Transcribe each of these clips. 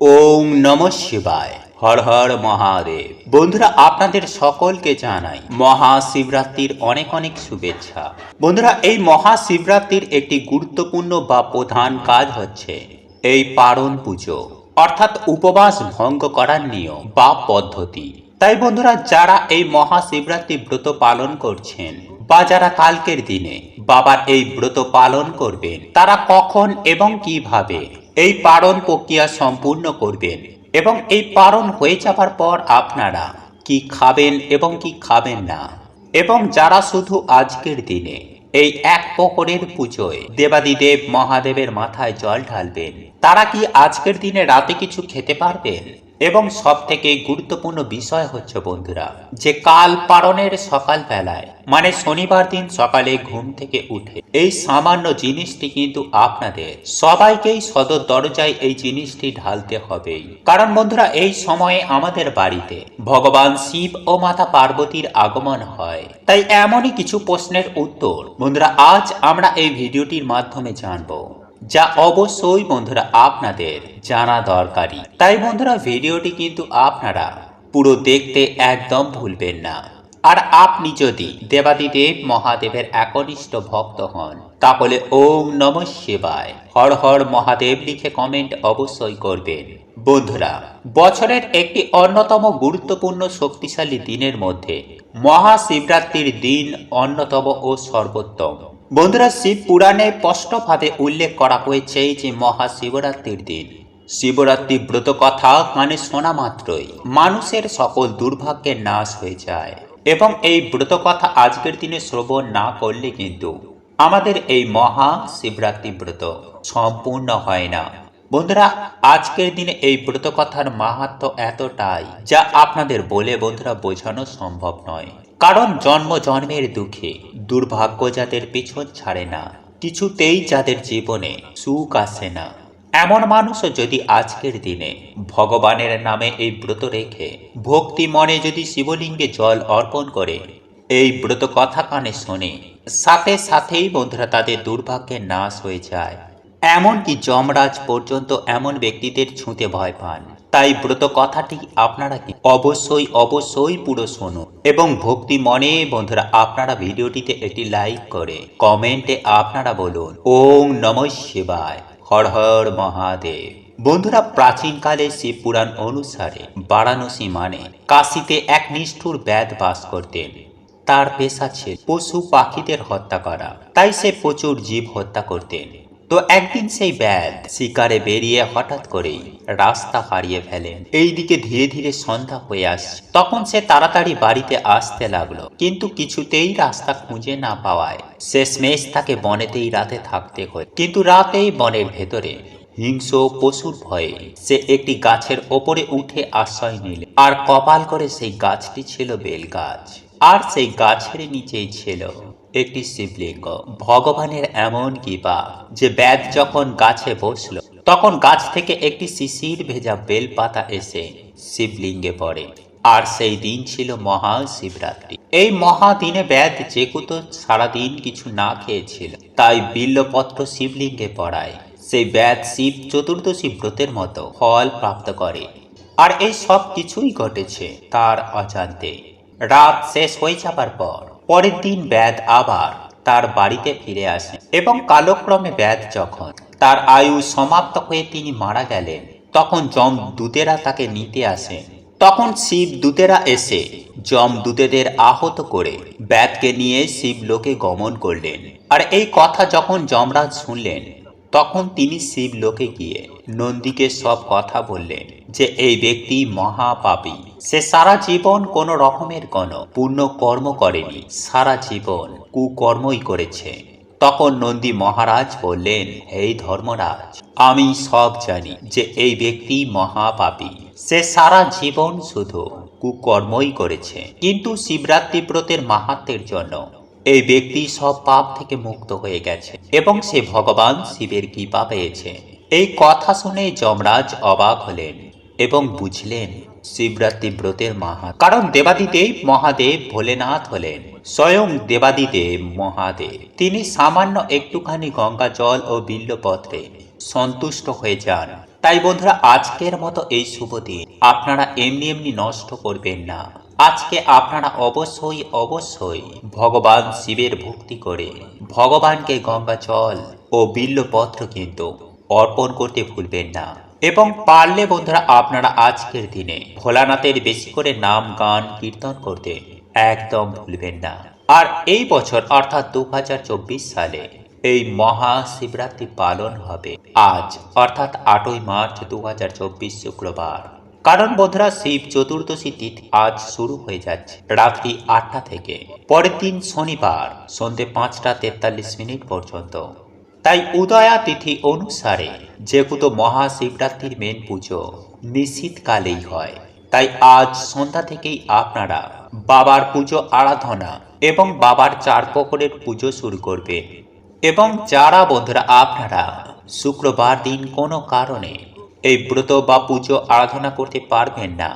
ওম নম শিবায়। হর হর মহাদেব। বন্ধুরা, আপনাদের সকলকে জানাই মহাশিবরাত্রির অনেক অনেক শুভেচ্ছা। বন্ধুরা, এই মহাশিবরাত্রির একটি গুরুত্বপূর্ণ বা প্রধান কাজ হচ্ছে এই পারণ পুজো, অর্থাৎ উপবাস ভঙ্গ করার নিয়ম বা পদ্ধতি। তাই বন্ধুরা, যারা এই মহাশিবরাত্রি ব্রত পালন করছেন বা যারা কালকের দিনে বাবার এই ব্রত পালন করবেন, তারা কখন এবং কীভাবে এই পারণ প্রক্রিয়া সম্পূর্ণ করবেন এবং এই পারণ হয়ে যাবার পর আপনারা কি খাবেন এবং কি খাবেন না এবং যারা শুধু আজকের দিনে এই এক পকরের পুজোয় দেবাদিদেব মহাদেবের মাথায় জল ঢালবেন, তারা কি আজকের দিনে রাতে কিছু খেতে পারবেন? এবং সব থেকে গুরুত্বপূর্ণ বিষয় হচ্ছে বন্ধুরা, যে কাল পারণের সকাল বেলায় মানে শনিবার দিন সকালে ঘুম থেকে উঠে, এই সামান্য জিনিসটি কিন্তু আপনাদের সবাইকেই সদর দরজায় এই জিনিসটি ঢালতে হবেই কারণ বন্ধুরা, এই সময়ে আমাদের বাড়িতে ভগবান শিব ও মাতা পার্বতীর আগমন হয়। তাই এমনই কিছু প্রশ্নের উত্তর বন্ধুরা, আজ আমরা এই ভিডিওটির মাধ্যমে জানব। যা অবশ্যই বন্ধুরা আপনাদের জানা দরকারি। তাই বন্ধুরা ভিডিওটি কিন্তু আপনারা পুরো দেখতে একদম ভুলবেন না। আর আপনি যদি দেবাদিদেব মহাদেবের একনিষ্ঠ ভক্ত হন, তাহলে ওম নম শিবায়। হর হর মহাদেব লিখে কমেন্ট অবশ্যই করবেন। বন্ধুরা, বছরের একটি অন্যতম গুরুত্বপূর্ণ শক্তিশালী দিনের মধ্যে মহাশিবরাত্রির দিন অন্যতম ও সর্বোত্তম। বন্ধুরা শিব পুরাণে স্পষ্টভাবে উল্লেখ করা হয়েছে যে মহাশিবরাত্রির দিন। শিবরাত্রি ব্রত কথা মানে শোনা মাত্রই। মানুষের সকল দুর্ভাগ্যের নাশ হয়ে যায়। এবং এই ব্রত কথা আজকের দিনে শ্রবণ না করলে কিন্তু আমাদের এই মহা শিবরাত্রি ব্রত সম্পূর্ণ হয় না। বন্ধুরা, আজকের দিনে এই ব্রত কথার মাহাত্ম এতটাই যা আপনাদের বলে বন্ধুরা বোঝানো সম্ভব নয়। কারণ জন্ম জন্মের দুঃখে দুর্ভাগ্য যাদের পিছন ছাড়ে না, কিছুতেই যাদের জীবনে সুখ আসে না। এমন মানুষও যদি আজকের দিনে ভগবানের নামে এই ব্রত রেখে ভক্তি মনে যদি শিবলিঙ্গে জল অর্পণ করে, এই ব্রত কথা কানে শোনে, সাথে সাথেই বন্ধুরা তাদের দুর্ভাগ্যের নাশ হয়ে যায়। এমনকি যমরাজ পর্যন্ত এমন ব্যক্তিদের ছুঁতে ভয় পান। তাই ব্রত কথাটি আপনারা অবশ্যই অবশ্যই পুরো শুনুন এবং ভক্তি মনে, বন্ধুরা, আপনারা ভিডিওটিতে একটি লাইক করে, কমেন্টে আপনারা বলুন, ওম নম শিবায়, হর হর মহাদেব। বন্ধুরা, প্রাচীনকালে শিব পুরাণ অনুসারে বারাণসী মানে কাশিতে এক নিষ্ঠুর ব্যাধ বাস করতেন। তার পেশা ছিল পশু পাখিদের হত্যা করা। তাই সে প্রচুর জীব হত্যা করতেন। তো একদিন সেই ব্যাধ শিকারে বেরিয়ে হঠাৎ করেই রাস্তা হারিয়ে ফেলেন। এইদিকে ধীরে ধীরে সন্ধ্যা হয়ে আসছে। তখন সে তাড়াতাড়ি বাড়িতে আসতে লাগল, কিন্তু কিছুতেই রাস্তা খুঁজে না পাওয়ায়। শেষমেশ তাকে বনেতেই রাতে থাকতে হয়। কিন্তু রাতেই বনের ভেতরে হিংস পশুর ভয়ে সে একটি গাছের ওপরে উঠে আশ্রয় নিল। আর কপাল করে সেই গাছটি ছিল বেল গাছ আর সেই গাছের নিচেই ছিল একটি শিবলিঙ্গ। ভগবানের এমন কৃপা যে ব্যাদ যখন গাছে বসল, তখন গাছ থেকে একটি শিশির ভেজা বেলপাতা এসে শিবলিঙ্গে পড়ে। আর সেই দিন ছিল মহা শিবরাত্রি। এই মহা দিনে ব্যাদ যেকুতো সারাদিন কিছু না খেয়েছিল, তাই বিল্লপত্র শিবলিঙ্গে পড়ায়। সেই ব্যাদ শিব চতুর্দশী ব্রতের মতো ফল প্রাপ্ত করে। আর এই সব কিছুই ঘটেছে তার অজান্তে। রাত শেষ হয়ে যাবার পর পরের দিন ব্যাদ আবার তার বাড়িতে ফিরে আসেন এবং কালক্রমে ব্যাদ যখন তার আয়ু সমাপ্ত হয়ে তিনি মারা গেলেন, তখন যম দূতেরা তাকে নিতে আসেন। তখন শিব দূতেরা এসে যম দূতেদের আহত করে ব্যাদকে নিয়ে শিব লোকে গমন করলেন। আর এই কথা যখন যমরাজ শুনলেন, তখন তিনি শিব লোকে গিয়ে নন্দীকে সব কথা বললেন যে, এই ব্যক্তি মহাপাপী। সে সারা জীবন কোনো রকমের কোনো পুণ্য কর্ম করেনি। সারা জীবন কুকর্মই করেছে। তখন নন্দী মহারাজ বললেন এই ধর্মরাজ, আমি সব জানি যে এই ব্যক্তি মহাপাপী। সে সারা জীবন শুধু কুকর্মই করেছে। কিন্তু শিবরাত্রি ব্রতের মাহাত্মের জন্য এই ব্যক্তি সব পাপ থেকে মুক্ত হয়ে গেছে এবং সে ভগবান শিবের কৃপা পেয়েছে। এই কথা শুনে যমরাজ অবাক হলেন এবং বুঝলেন শিবরাত্রি ব্রতের মাহা কারণ দেবাদিদেব মহাদেব ভোলেনাথ হলেন। স্বয়ং দেবাদিদেব মহাদেব। তিনি সামান্য একটুখানি গঙ্গা জল ও বিল্লপত্রে সন্তুষ্ট হয়ে যান। তাই বন্ধুরা, আজকের মতো এই শুভ দিন আপনারা এমনি এমনি নষ্ট করবেন না। আজকে আপনারা অবশ্যই অবশ্যই ভগবান শিবের ভক্তি করে ভগবানকে গঙ্গা জল ও বিল্লপত্র কিন্তু অর্পণ করতে ভুলবেন না। এবং পারলে বন্ধুরা আপনারা আজকের দিনে ভোলানাথের বেশি করে নাম, গান, কীর্তন করতে একদম ভুলবেন না। আর এই বছর অর্থাৎ দুহাজার চব্বিশ সালে এই মহাশিবরাত্রি পালন হবে আজ, অর্থাৎ আটই মার্চ দু হাজার চব্বিশ শুক্রবার। কারণ বন্ধুরা শিব চতুর্দশী তিথি আজ শুরু হয়ে যাচ্ছে রাত্রি আটটা থেকে। পরের দিন শনিবার, সন্ধে পাঁচটা তেতাল্লিশ মিনিট পর্যন্ত। তাই উদয়া তিথি অনুসারে যেহেতু মহাশিবরাত্রির মেন পুজো নিশ্চিতকালেই হয়, তাই আজ সন্ধ্যা থেকেই আপনারা বাবার পুজো আরাধনা এবং বাবার চার পকরের পুজো শুরু করবে এবং যারা বন্ধুরা আপনারা শুক্রবার দিন কোনো কারণে এই ব্রত বা পুজো আরাধনা করতে পারবেন না,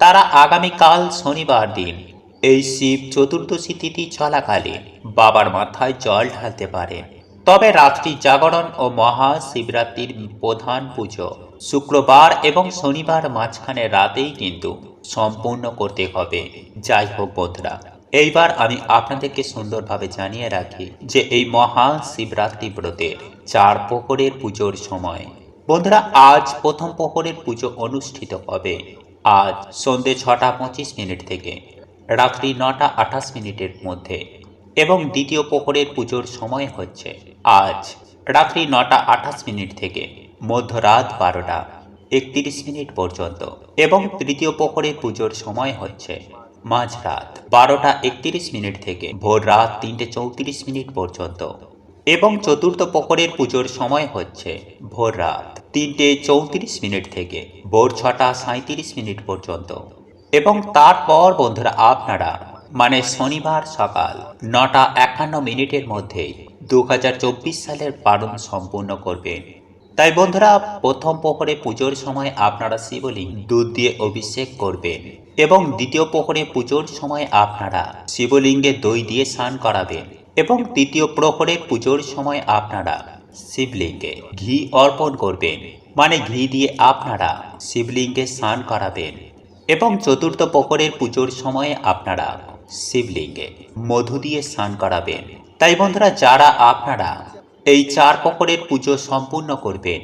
তারা আগামীকাল শনিবার দিন এই শিব চতুর্দশী তিথি চলাকালীন বাবার মাথায় জল ঢালতে পারেন। তবে রাত্রি জাগরণ ও মহাশিবরাত্রির প্রধান পুজো। শুক্রবার এবং শনিবার মাঝখানে রাতেই কিন্তু সম্পূর্ণ করতে হবে। যাই হোক বন্ধুরা, এইবার আমি আপনাদেরকে সুন্দরভাবে জানিয়ে রাখি যে এই মহাশিবরাত্রি ব্রতের চার প্রহরের পুজোর সময়। বন্ধুরা, আজ প্রথম প্রহরের পুজো অনুষ্ঠিত হবে আজ সন্ধে ছটা পঁচিশ মিনিট থেকে। রাত্রি নটা আঠাশ মিনিটের মধ্যে। এবং দ্বিতীয় প্রহরের পুজোর সময় হচ্ছে আজ, রাত্রি নটা আঠাশ মিনিট থেকে মধ্যরাত বারোটা একত্রিশ মিনিট পর্যন্ত এবং তৃতীয় প্রহরের পুজোর সময় হচ্ছে মাঝরাত বারোটা একত্রিশ মিনিট থেকে ভোর রাত তিনটে চৌত্রিশ মিনিট পর্যন্ত এবং চতুর্থ প্রহরের পুজোর সময় হচ্ছে ভোর রাত তিনটে চৌত্রিশ মিনিট থেকে ভোর ছটা সাঁত্রিশ মিনিট পর্যন্ত এবং তারপর বন্ধুরা আপনারা মানে শনিবার সকাল নটা একান্ন মিনিটের মধ্যেই দু হাজার চব্বিশ সালের পালন সম্পূর্ণ করবেন। তাই বন্ধুরা, প্রথম প্রহরে পুজোর সময় আপনারা শিবলিঙ্গ, দুধ দিয়ে অভিষেক করবেন এবং দ্বিতীয় প্রহরে পুজোর সময় আপনারা শিবলিঙ্গে দই দিয়ে স্নান করাবেন এবং তৃতীয় প্রহরে পুজোর সময় আপনারা শিবলিঙ্গে ঘি অর্পণ করবেন। মানে ঘি দিয়ে আপনারা শিবলিঙ্গে স্নান করাবেন এবং চতুর্থ প্রহরের পুজোর সময়ে আপনারা শিবলিঙ্গে মধু দিয়ে স্নান করাবেন। তাই বন্ধুরা, যারা আপনারা এই চার প্রহরের পুজো সম্পূর্ণ করবেন,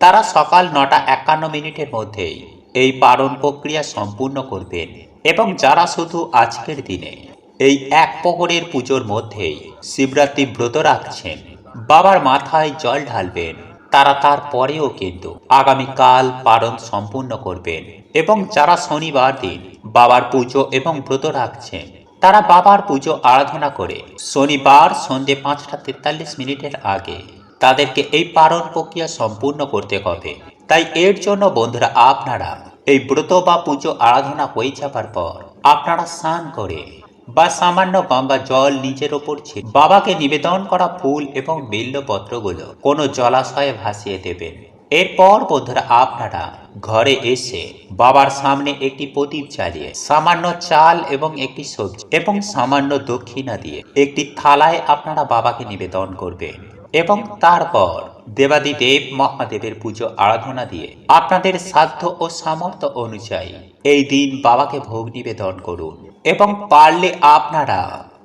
তারা সকাল নটা একান্ন মিনিটের মধ্যেই এই পালন প্রক্রিয়া সম্পূর্ণ করবেন এবং যারা শুধু আজকের দিনে এই এক প্রহরের পুজোর মধ্যেই শিবরাত্রি ব্রত রাখছেন, বাবার মাথায় জল ঢালবেন, তারা তার পরেও কিন্তু আগামীকাল পালন সম্পূর্ণ করবেন এবং যারা শনিবার দিন বাবার পুজো এবং ব্রত রাখছেন তারা বাবার পুজো আরাধনা করে। শনিবার সন্ধে পাঁচটা তেতাল্লিশ মিনিটের আগে তাদেরকে এই পালন প্রক্রিয়া সম্পূর্ণ করতে হবে। তাই এর জন্য বন্ধুরা আপনারা এই ব্রত বা পুজো আরাধনা হয়ে যাবার পর আপনারা স্নান করে বা সামান্য গঙ্গা জল নিজের ওপর বাবাকে নিবেদন করা ফুল এবং বিল্লপত্রগুলো কোনো জলাশয়ে ভাসিয়ে দেবেন। এরপর বন্ধুরা আপনারা ঘরে এসে বাবার সামনে একটি প্রদীপ জ্বালিয়ে, সামান্য চাল এবং একটি সবজি এবং সামান্য দক্ষিণা দিয়ে একটি থালায় আপনারা বাবাকে নিবেদন করবেন এবং তারপর দেবাদিদেব মহাদেবের পুজো আরাধনা দিয়ে আপনাদের সাধ্য ও সামর্থ্য অনুযায়ী এই দিন বাবাকে ভোগ নিবেদন করুন এবং পারলে আপনারা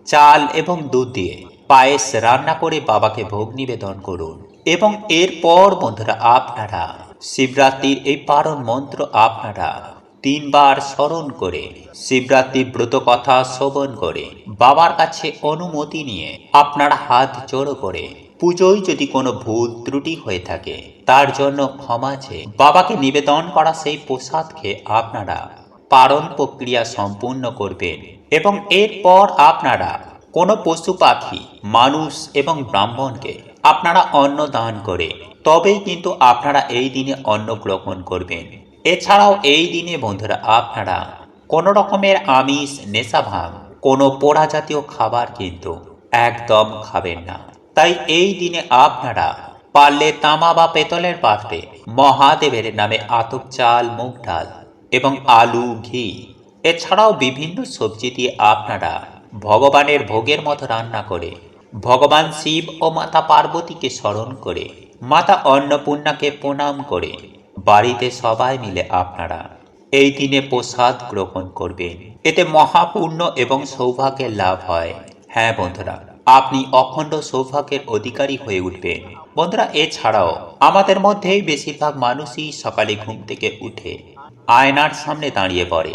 চাল এবং দুধ দিয়ে পায়েস রান্না করে বাবাকে ভোগ নিবেদন করুন। এবং এরপর বন্ধুরা আপনারা, শিবরাত্রির এই পারণ মন্ত্র আপনারা তিনবার স্মরণ করে শিবরাত্রি ব্রত কথা শ্রবণ করে, বাবার কাছে অনুমতি নিয়ে আপনারা হাত জোড়ো করে, পুজোয় যদি কোনো ভুল ত্রুটি হয়ে থাকে, তার জন্য ক্ষমা চেয়ে বাবাকে নিবেদন করা সেই প্রসাদকে আপনারা পারণ প্রক্রিয়া সম্পূর্ণ করবেন এবং এরপর আপনারা কোনো পশু পাখি, মানুষ এবং ব্রাহ্মণকে আপনারা অন্ন দান করে, তবেই কিন্তু আপনারা এই দিনে অন্ন গ্রহণ করবেন। এছাড়াও এই দিনে বন্ধুরা, আপনারা কোনো রকমের আমিষ নেশা ভাঙ কোনো পোড়া জাতীয় খাবার কিন্তু একদম খাবেন না। তাই এই দিনে আপনারা পারলে তামা বা পেতলের পাত্রে মহাদেবের নামে আতপ চাল, মুগ ডাল এবং আলু, ঘি, এছাড়াও বিভিন্ন সবজি দিয়ে আপনারা ভগবানের ভোগের মতো রান্না করে ভগবান শিব ও মাতা পার্বতীকে স্মরণ করে, মাতা অন্নপূর্ণাকে প্রণাম করে, বাড়িতে সবাই মিলে আপনারা এই দিনে প্রসাদ গ্রহণ করবেন। এতে মহাপূর্ণ এবং সৌভাগ্যের লাভ হয়। হ্যাঁ বন্ধুরা, আপনি অখণ্ড সৌভাগ্যের অধিকারী হয়ে উঠবেন। বন্ধুরা, এছাড়াও আমাদের মধ্যেই বেশিরভাগ মানুষই সকালে ঘুম থেকে উঠে আয়নার সামনে দাঁড়িয়ে পড়ে।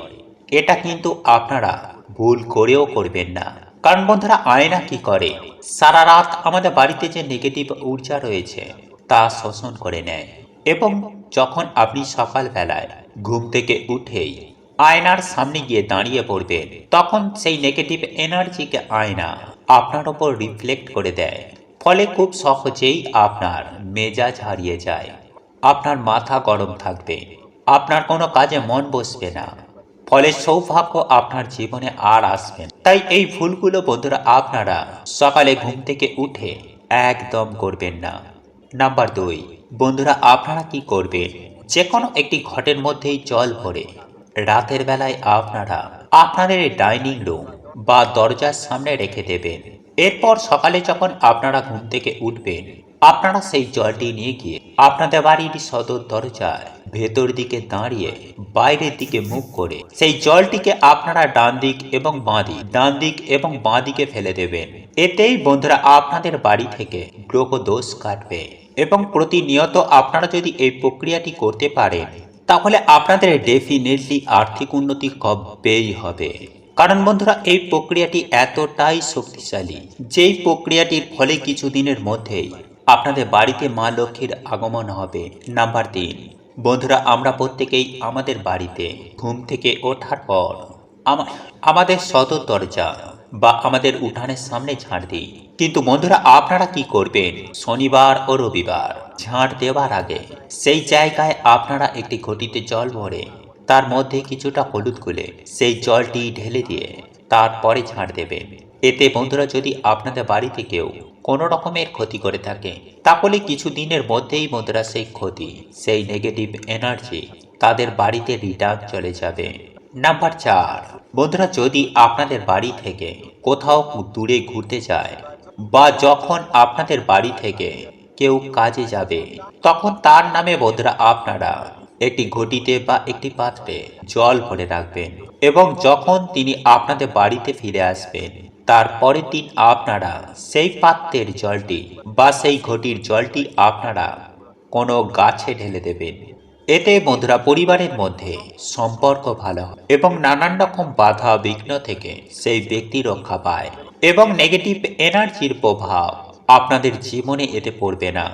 এটা কিন্তু আপনারা ভুল করেও করবেন না। কারণ বন্ধুরা আয়না কি করে? সারা রাত আমাদের বাড়িতে যে নেগেটিভ ঊর্জা রয়েছে, তা শোষণ করে নেয়। এবং যখন আপনি সকালবেলায় ঘুম থেকে উঠেই আয়নার সামনে গিয়ে দাঁড়িয়ে পড়বেন, তখন সেই নেগেটিভ এনার্জিকে আয়না আপনার ওপর রিফ্লেক্ট করে দেয়। ফলে খুব সহজেই আপনার মেজাজ হারিয়ে যায়। আপনার মাথা গরম থাকবে। আপনার কোনো কাজে মন বসবে না। ফলে সৌভাগ্য আপনার জীবনে আর আসবে না। তাই এই ভুলগুলো বন্ধুরা আপনারা সকালে ঘুম থেকে উঠে একদম করবেন না। নাম্বার দুই, বন্ধুরা আপনারা কি করবেন? যে কোনো একটি ঘটের মধ্যেই জল ভরে রাতের বেলায় আপনারা আপনাদের ডাইনিং রুম বা দরজার সামনে রেখে দেবেন। এরপর সকালে যখন আপনারা ঘুম থেকে উঠবেন আপনারা সেই জলটি নিয়ে গিয়ে আপনাদের বাড়ির সদর দরজায় ভেতর দিকে দাঁড়িয়ে বাইরের দিকে মুখ করে সেই জলটিকে আপনারা ডান দিক এবং বাঁ দিক, ডান দিক এবং বাঁ দিকে ফেলে দেবেন। এতেই বন্ধুরা আপনাদের বাড়ি থেকে গ্রহ দোষ কাটবে এবং প্রতিনিয়ত আপনারা যদি এই প্রক্রিয়াটি করতে পারেন, তাহলে আপনাদের ডেফিনেটলি আর্থিক উন্নতি কবেই হবে। কারণ বন্ধুরা, এই প্রক্রিয়াটি এতটাই শক্তিশালী, যেই প্রক্রিয়াটির ফলে কিছুদিনের মধ্যেই আপনাদের বাড়িতে মা লক্ষ্মীর আগমন হবে। নাম্বার তিন, বন্ধুরা, আমরা প্রত্যেকেই আমাদের বাড়িতে ঘুম থেকে ওঠার পর আমা- আমাদের সদর দরজা বা আমাদের উঠানের সামনে ঝাড় দিই। কিন্তু বন্ধুরা, আপনারা কি করবেন? শনিবার ও রবিবার ঝাড় দেওয়ার আগে সেই জায়গায় আপনারা একটি ঘটিতে জল ভরে, তার মধ্যে কিছুটা হলুদ গুলে সেই জলটি ঢেলে দিয়ে তারপরে ঝাড় দেবেন। এতে বন্ধুরা যদি আপনাদের বাড়িতে কেউ কোনো রকমের ক্ষতি করে থাকে, তাহলে কিছু দিনের মধ্যেই বন্ধুরা সেই ক্ষতি, সেই নেগেটিভ এনার্জি তাদের বাড়িতে রিটার্ন চলে যাবে। নাম্বার চার, বন্ধুরা যদি আপনাদের বাড়ি থেকে কোথাও দূরে ঘুরতে যায় বা যখন আপনাদের বাড়ি থেকে কেউ কাজে যাবে, তখন তার নামে বন্ধুরা আপনারা একটি ঘটিতে বা একটি পাত্রে জল ভরে রাখবেন এবং যখন তিনি আপনাদের বাড়িতে ফিরে আসবেন তারপরের দিন আপনারা সেই পাত্রের জলটি বা সেই ঘটির জলটি আপনারা কোনো গাছে ঢেলে দেবেন। এতে বন্ধুরা পরিবারের মধ্যে সম্পর্ক ভালো হয় এবং নানান রকম বাধা বিঘ্ন থেকে সেই ব্যক্তি রক্ষা পায় এবং নেগেটিভ এনার্জির প্রভাব আপনাদের জীবনে এতে পড়বে না।